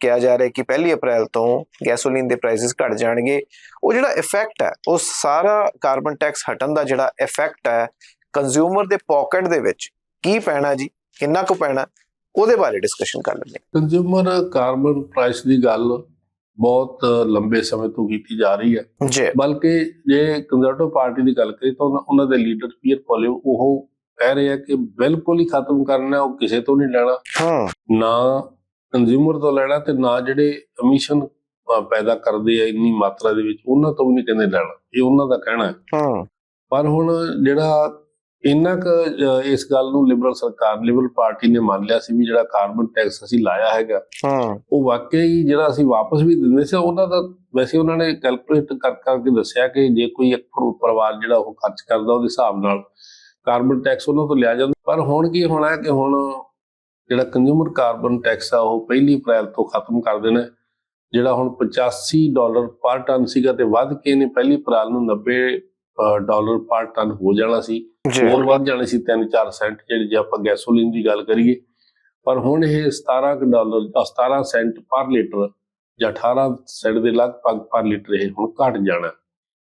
ਕਿਹਾ ਜਾ ਰਿਹਾ ਕਿ 1 ਅਪ੍ਰੈਲ ਤੋਂ ਗੈਸੋਲੀਨ ਦੇ ਪ੍ਰਾਈਸਸ ਘਟ ਜਾਣਗੇ। ਉਹ ਜਿਹੜਾ ਇਫੈਕਟ ਹੈ ਉਹ ਸਾਰਾ ਕਾਰਬਨ ਟੈਕਸ ਹਟਣ ਦਾ ਜਿਹੜਾ ਇਫੈਕਟ ਹੈ ਕੰਜ਼ਿਊਮਰ ਦੇ ਪਾਕਟ ਦੇ ਵਿੱਚ ਕੀ ਪੈਣਾ ਜੀ? ਕਿੰਨਾ ਕੁ ਪੈਣਾ? ਉਹਦੇ ਬਾਰੇ ਡਿਸਕਸ਼ਨ ਕਰ ਲੈਂਦੇ ਕੰਜ਼ਿਊਮਰ ਕਾਰਬਨ ਪ੍ਰਾਈਸ ਦੀ ਗੱਲ ਬਹੁਤ ਲੰਬੇ ਸਮੇਂ ਤੋਂ ਕੀਤੀ ਜਾ ਰਹੀ ਹੈ। ਜੀ। ਬਲਕਿ ਜੇ ਕੰਜ਼ਰਵੇਟਿਵ ਪਾਰਟੀ ਦੀ ਗੱਲ ਕਰੀ ਤਾਂ ਉਹਨਾਂ- ਦੇ ਲੀਡਰ ਪੀਅਰ ਪੋਲਿਓ ਉਹ ਕਹਿ ਰਹੇ ਆ ਕਿ ਬਿਲਕੁਲ ਹੀ ਖਤਮ ਕਰਨਾ ਉਹ ਕਿਸੇ ਤੋਂ ਨਹੀਂ ਲੈਣਾ। ਹੂੰ। ਨਾ ਕੰਜ਼ਿਊਮਰ ਤੋਂ ਲੈਣਾ ਤੇ ਨਾ ਜਿਹੜੇ ਐਮਿਸ਼ਨ ਪੈਦਾ ਕਰਦੇ ਆ ਇੰਨੀ ਮਾਤਰਾ ਦੇ ਵਿੱਚ ਉਹਨਾਂ ਤੋਂ ਵੀ ਨਹੀਂ ਕਹਿੰਦੇ ਲੈਣਾ। ਇਹ ਉਹਨਾਂ ਦਾ ਕਹਿਣਾ ਹੈ। ਹੂੰ। ਪਰ ਹੁਣ ਜਿਹੜਾ ਇੰਨਾ ਕੁ ਇਸ ਗੱਲ ਨੂੰ ਲਿਬਰਲ ਸਰਕਾਰ ਲਿਬਰਲ ਪਾਰਟੀ ਨੇ ਮੰਨ ਲਿਆ ਸੀ ਵੀ ਜਿਹੜਾ ਕਾਰਬਨ ਟੈਕਸ ਅਸੀਂ ਲਾਇਆ ਹੈਗਾ ਹੂੰ। ਉਹ ਵਾਕਿਆ ਹੀ ਜਿਹੜਾ ਅਸੀਂ ਵਾਪਸ ਵੀ ਦਿੰਦੇ ਸੀ ਉਹਨਾਂ ਦਾ ਵੈਸੇ ਉਹਨਾਂ ਨੇ ਕੈਲਕੂਲੇਟ ਕਰ ਕਰਕੇ ਦੱਸਿਆ ਕਿ ਜੇ ਕੋਈ ਇੱਕ ਪਰ- ਪਰਿਵਾਰ ਜਿਹੜਾ ਉਹ ਖਰਚ ਕਰਦਾ ਉਹਦੇ ਹਿਸਾਬ ਨਾਲ ਕਾਰਬਨ ਟੈਕਸ ਉਹਨਾਂ ਤੋਂ ਲਿਆ ਜਾਂਦਾ। ਪਰ ਹੁਣ ਕੀ ਹੋਣਾ ਹੈ ਕਿ ਹੁਣ ਜਿਹੜਾ ਕੰਜ਼ਿਊਮਰ ਕਾਰਬਨ ਟੈਕਸ ਆ ਉਹ ਪਹਿਲੀ ਅਪ੍ਰੈਲ ਤੋਂ ਖਤਮ ਕਰ ਦੇਣਾ। ਜਿਹੜਾ ਹੁਣ 85 ਡਾਲਰ ਪਰ ਟਨ ਸੀਗਾ ਤੇ ਵੱਧ ਕੇ ਨੇ ਪਹਿਲੀ ਅਪ੍ਰੈਲ ਨੂੰ 90 ਅ, ਡਾਲਰ ਪਰ ਟਨ ਹੋ ਜਾਣਾ ਸੀ। ਹੋਰ ਵੱਧ ਜਾਣੇ ਸੀ 3-4 ਸੈਂਟ ਜਿਹੜੀ ਜੇ ਆਪਾਂ ਗੈਸੋਲੀਨ ਦੀ ਗੱਲ ਕਰੀਏ। ਪਰ ਹੁਣ ਇਹ 17 ਕੁ ਡਾਲਰ ਅ, 17 ਸੈਂਟ ਪਰ ਲੀਟਰ ਜਾਂ 18 ਸੈਂਟ ਦੇ ਲਗਭਗ ਪਰ ਲੀਟਰ ਇਹ ਹੁਣ ਘਟ ਜਾਣਾ।